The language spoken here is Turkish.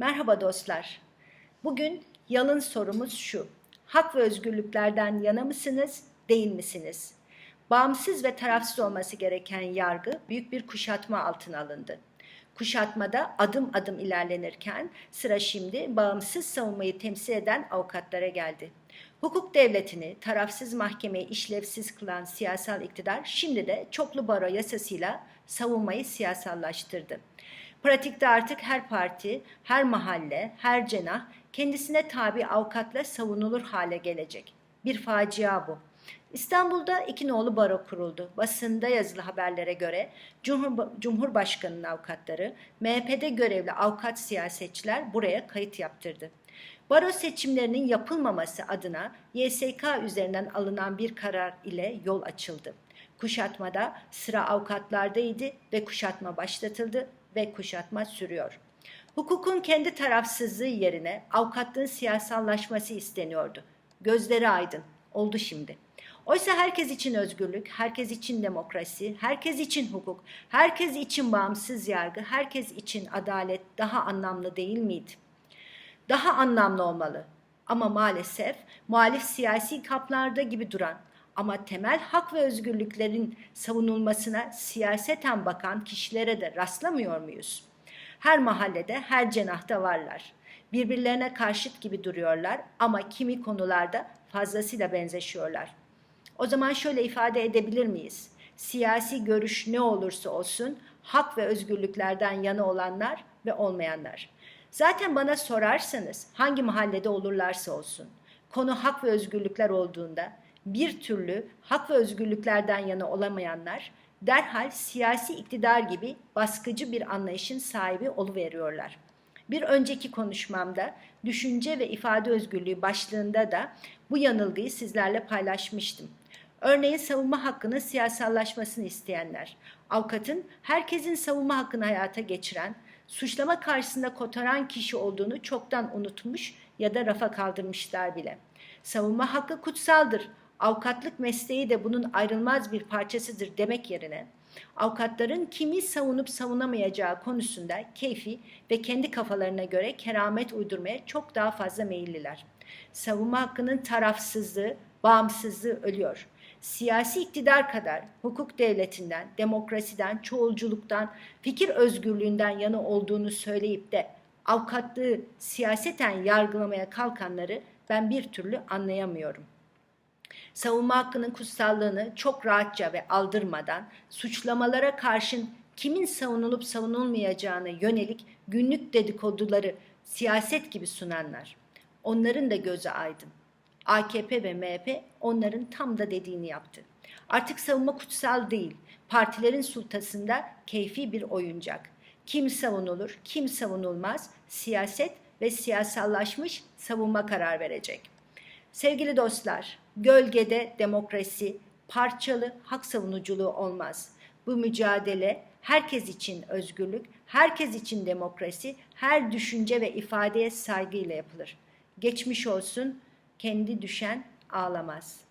Merhaba dostlar. Bugün yalın sorumuz şu. Hak ve özgürlüklerden yana mısınız, değil misiniz? Bağımsız ve tarafsız olması gereken yargı büyük bir kuşatma altına alındı. Kuşatmada adım adım ilerlenirken sıra şimdi bağımsız savunmayı temsil eden avukatlara geldi. Hukuk devletini, tarafsız mahkemeyi işlevsiz kılan siyasal iktidar şimdi de çoklu baro yasasıyla savunmayı siyasallaştırdı. Pratikte artık her parti, her mahalle, her cenah kendisine tabi avukatla savunulur hale gelecek. Bir facia bu. İstanbul'da iki nolu baro kuruldu. Basında yazılı haberlere göre Cumhur, Cumhurbaşkanı'nın avukatları, MHP'de görevli avukat siyasetçiler buraya kayıt yaptırdı. Baro seçimlerinin yapılmaması adına YSK üzerinden alınan bir karar ile yol açıldı. Kuşatmada sıra avukatlardaydı ve kuşatma başlatıldı ve kuşatma sürüyor. Hukukun kendi tarafsızlığı yerine avukatlığın siyasallaşması isteniyordu. Gözleri aydın. Oldu şimdi. Oysa herkes için özgürlük, herkes için demokrasi, herkes için hukuk, herkes için bağımsız yargı, herkes için adalet daha anlamlı değil miydi? Daha anlamlı olmalı. Ama maalesef muhalif siyasi kaplarda gibi duran ama temel hak ve özgürlüklerin savunulmasına siyaseten bakan kişilere de rastlamıyor muyuz? Her mahallede, her cenahta varlar. Birbirlerine karşıt gibi duruyorlar ama kimi konularda fazlasıyla benzeşiyorlar. O zaman şöyle ifade edebilir miyiz? Siyasi görüş ne olursa olsun hak ve özgürlüklerden yana olanlar ve olmayanlar. Zaten bana sorarsanız hangi mahallede olurlarsa olsun konu hak ve özgürlükler olduğunda bir türlü hak ve özgürlüklerden yana olamayanlar derhal siyasi iktidar gibi baskıcı bir anlayışın sahibi oluveriyorlar. Bir önceki konuşmamda düşünce ve ifade özgürlüğü başlığında da bu yanılgıyı sizlerle paylaşmıştım. Örneğin savunma hakkının siyasallaşmasını isteyenler, avukatın herkesin savunma hakkını hayata geçiren, suçlama karşısında kotaran kişi olduğunu çoktan unutmuş ya da rafa kaldırmışlar bile. Savunma hakkı kutsaldır. Avukatlık mesleği de bunun ayrılmaz bir parçasıdır demek yerine avukatların kimi savunup savunamayacağı konusunda keyfi ve kendi kafalarına göre keramet uydurmaya çok daha fazla meyilliler. Savunma hakkının tarafsızlığı, bağımsızlığı ölüyor. Siyasi iktidar kadar hukuk devletinden, demokrasiden, çoğulculuktan, fikir özgürlüğünden yana olduğunu söyleyip de avukatlığı siyaseten yargılamaya kalkanları ben bir türlü anlayamıyorum. Savunma hakkının kutsallığını çok rahatça ve aldırmadan suçlamalara karşın kimin savunulup savunulmayacağına yönelik günlük dedikoduları siyaset gibi sunanlar. Onların da gözü aydın. AKP ve MHP onların tam da dediğini yaptı. Artık savunma kutsal değil, partilerin sultasında keyfi bir oyuncak. Kim savunulur, kim savunulmaz, siyaset ve siyasallaşmış savunma karar verecek. Sevgili dostlar, gölgede demokrasi, parçalı hak savunuculuğu olmaz. Bu mücadele herkes için özgürlük, herkes için demokrasi, her düşünce ve ifadeye saygıyla yapılır. Geçmiş olsun, kendi düşen ağlamaz.''